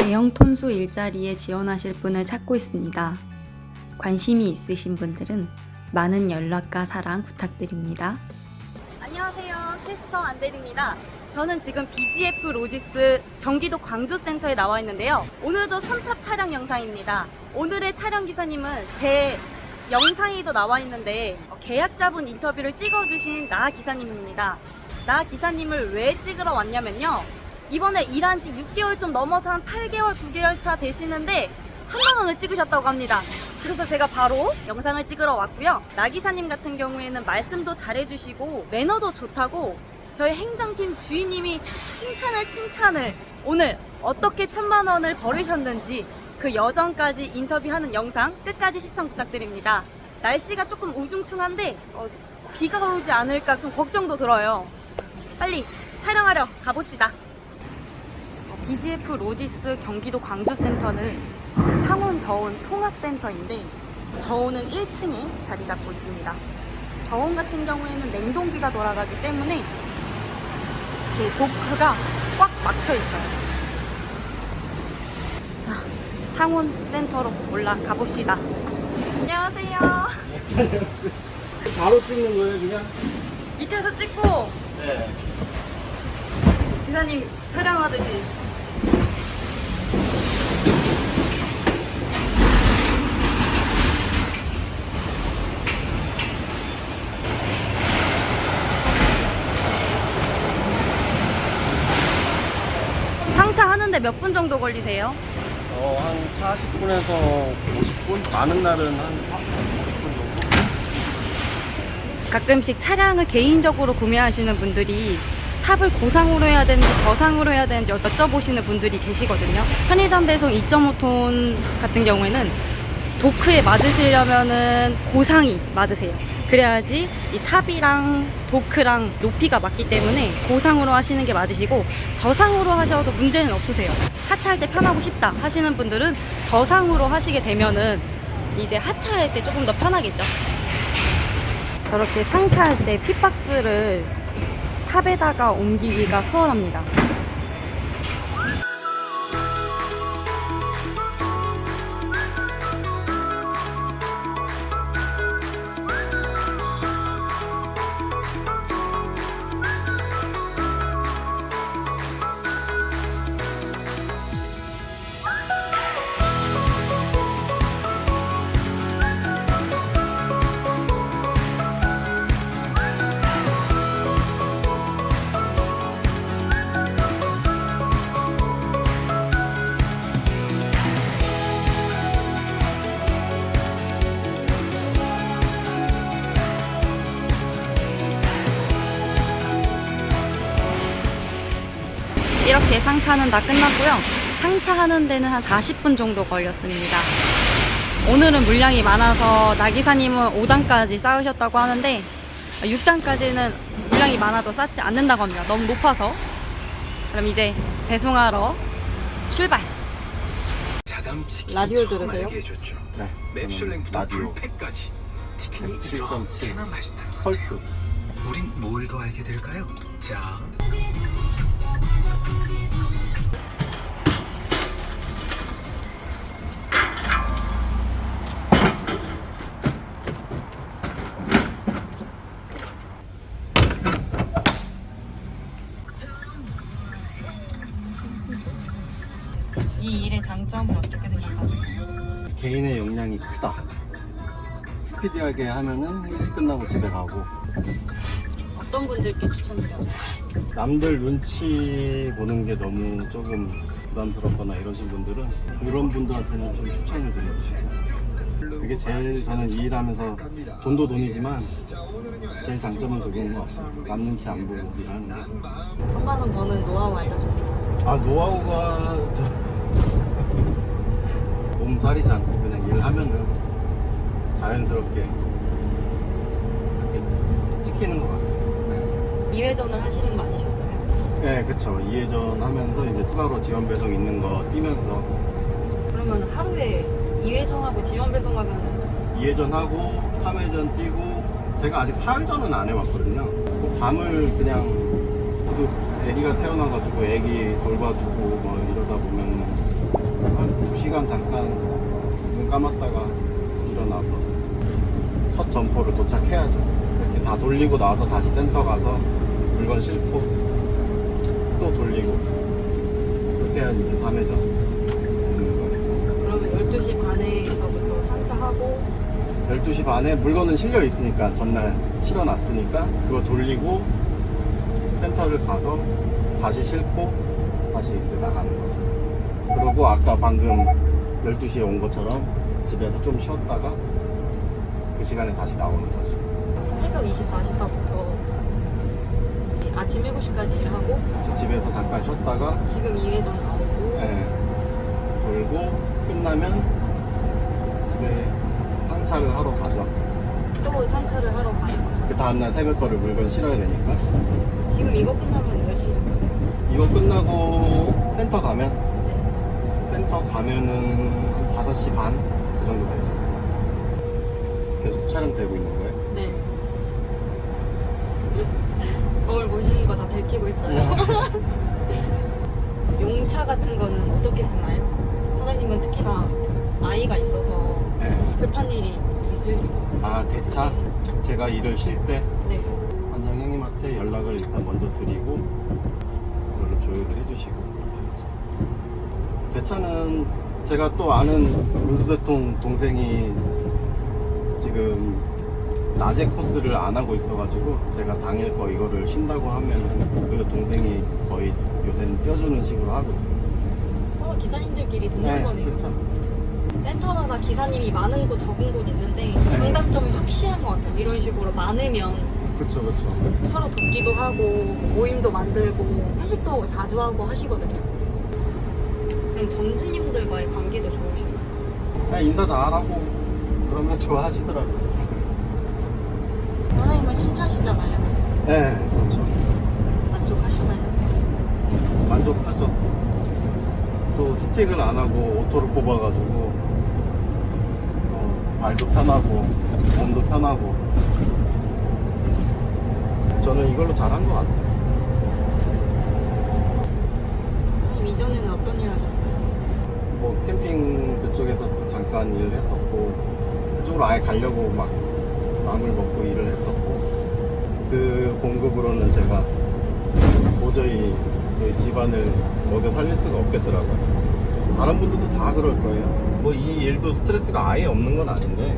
대형 톤수 일자리에 지원하실 분을 찾고 있습니다. 관심이 있으신 분들은 많은 연락과 사랑 부탁드립니다. 안녕하세요. 캐스터 안델입니다. 저는 지금 BGF 로지스 경기도 광주센터에 나와 있는데요. 오늘도 선탑 촬영 영상입니다. 오늘의 촬영 기사님은 제 영상에도 나와 있는데 어, 계약자분 인터뷰를 찍어주신 나 기사님입니다. 나 기사님을 왜 찍으러 왔냐면요. 이번에 일한 지 6개월 좀 넘어서 한 8개월, 9개월 차 되시는데 천만 원을 찍으셨다고 합니다. 그래서 제가 바로 영상을 찍으러 왔고요. 나 기사님 같은 경우에는 말씀도 잘해주시고 매너도 좋다고 저희 행정팀 주인님이 칭찬을 칭찬을 오늘 어떻게 천만 원을 벌으셨는지 그 여정까지 인터뷰하는 영상 끝까지 시청 부탁드립니다. 날씨가 조금 우중충한데 어, 비가 오지 않을까 좀 걱정도 들어요. 빨리 촬영하러 가봅시다. BGF 로지스 경기도 광주센터는 상온 저온 통합센터인데 저온은 1층에 자리 잡고 있습니다. 저온 같은 경우에는 냉동기가 돌아가기 때문에 이렇게 도크가 꽉 막혀 있어요. 자, 상온 센터로 올라가 봅시다. 안녕하세요. 바로 찍는 거예요, 그냥? 밑에서 찍고 네. 기사님 촬영하듯이 상차 하는데 몇 분 정도 걸리세요? 어, 한 40분에서 50분? 많은 날은 한 50분 정도? 가끔씩 차량을 개인적으로 구매하시는 분들이 탑을 고상으로 해야 되는지 저상으로 해야 되는지 여쭤보시는 분들이 계시거든요. 편의점 배송 2.5톤 같은 경우에는 도크에 맞으시려면은 고상이 맞으세요. 그래야지 이 탑이랑 도크랑 높이가 맞기 때문에 고상으로 하시는 게 맞으시고 저상으로 하셔도 문제는 없으세요. 하차할 때 편하고 싶다 하시는 분들은 저상으로 하시게 되면은 이제 하차할 때 조금 더 편하겠죠. 저렇게 상차할 때 핏박스를 탑에다가 옮기기가 수월합니다. 이렇게 상차는 다 끝났고요. 상차하는 데는 한 40분 정도 걸렸습니다. 오늘은 물량이 많아서 나기사님은 5단까지 쌓으셨다고 하는데 6단까지는 물량이 많아도 쌓지 않는다고 합니다. 너무 높아서. 그럼 이제 배송하러 출발. 라디오 들으세요? 네. 맵슐랭부터 라디오. 풀팩까지 치킨이 7.7. 이렇게나 맛있다. 컬트. 우린 뭘 더 알게 될까요? 자, 개인의 역량이 크다. 스피디하게 하면은 일찍 끝나고 집에 가고 어떤 분들께 추천드려요? 남들 눈치 보는 게 너무 조금 부담스럽거나 이러신 분들은 그런 분들한테는 좀 추천을 드리고 싶어요. 그게 제일 저는 이 일하면서 돈도 돈이지만 제일 장점은 그건 것 같아요. 남 눈치 안 보고 일하는 거. 천만 원 버는 노하우 알려주세요. 아 노하우가 저... 몸살이지 않고 그냥 일하면은 자연스럽게 이렇게 찍히는 것 같아요. 2회전을 하시는 거 아니셨어요? 네, 그쵸. 2회전 하면서 이제 추가로 지원 배송 있는 거 뛰면서 그러면 하루에 2회전하고 지원 배송하면은 2회전 하고 3회전 뛰고 제가 아직 4회전은 안 해봤거든요. 잠을 그냥 저도 아기가 태어나가지고 아기 돌봐주고 뭐 이러다 보면 시간 잠깐 눈 감았다가 일어나서 첫 점포를 도착해야죠. 이렇게 다 돌리고 나서 다시 센터 가서 물건 싣고 또 돌리고 그렇게 해야지 이제 3회전 되는 거예요. 그러면 12시 반에서부터 상차하고 12시 반에 물건은 실려 있으니까 전날 실어놨으니까 그거 돌리고 센터를 가서 다시 싣고 다시 이제 나가는 거죠. 그러고 아까 방금 12시에 온 것처럼 집에서 좀 쉬었다가 그 시간에 다시 나오는 거죠. 새벽 24시서부터 아침 7시까지 일하고 제 집에서 잠깐 쉬었다가 지금 2회전 나오고 예, 돌고 끝나면 집에 상차를 하러 가죠. 또 상차를 하러 가는 거죠. 그 다음날 새벽 거를 물건 실어야 되니까 지금 이거 끝나면 몇시 정도? 이거 끝나고 센터 가면 네. 센터 가면은 한 5시 반? 그 정도 되죠. 계속 촬영되고 있는 거예요? 네. 거울 보시는 거 다 들키고 있어요. 용차 같은 거는 어떻게 쓰나요? 사장님은 특히나 아이가 있어서 네. 급한 일이 있을 아, 대차? 제가 일을 쉴 때 네. 관장 형님한테 연락을 일단 먼저 드리고 그걸로 조율을 해주시고 그렇게 하죠. 대차는 제가 또 아는 민수대통 동생이 지금 낮에 코스를 안 하고 있어가지고 제가 당일 거 이거를 쉰다고 하면 그 동생이 거의 요새는 떼어주는 식으로 하고 있어요. 서로 기사님들끼리 돕는 거네요. 그렇죠. 센터마다 기사님이 많은 곳 적은 곳 있는데 장단점이 확실한 것 같아요. 이런 식으로 많으면 그렇죠, 그렇죠. 서로 돕기도 하고 모임도 만들고 회식도 자주 하고 하시거든요. 그럼 점주님들과의 관계도 좋으신가요? 그냥 인사 잘하고 그러면 좋아하시더라고요. 사장님은 신차시잖아요. 네, 그렇죠. 만족하시나요? 만족하죠. 또 스틱을 안 하고 오토로 뽑아가지고 어, 발도 편하고 몸도 편하고 저는 이걸로 잘한 것 같아요. 사장님 이전에는 어떤 일 하셨어요? 뭐 캠핑 그쪽에서 잠깐 일을 했었고 그쪽으로 아예 가려고 막 마음을 먹고 일을 했었고 그 공급으로는 제가 도저히 저희 집안을 먹여 살릴 수가 없겠더라고요. 다른 분들도 다 그럴 거예요. 뭐 이 일도 스트레스가 아예 없는 건 아닌데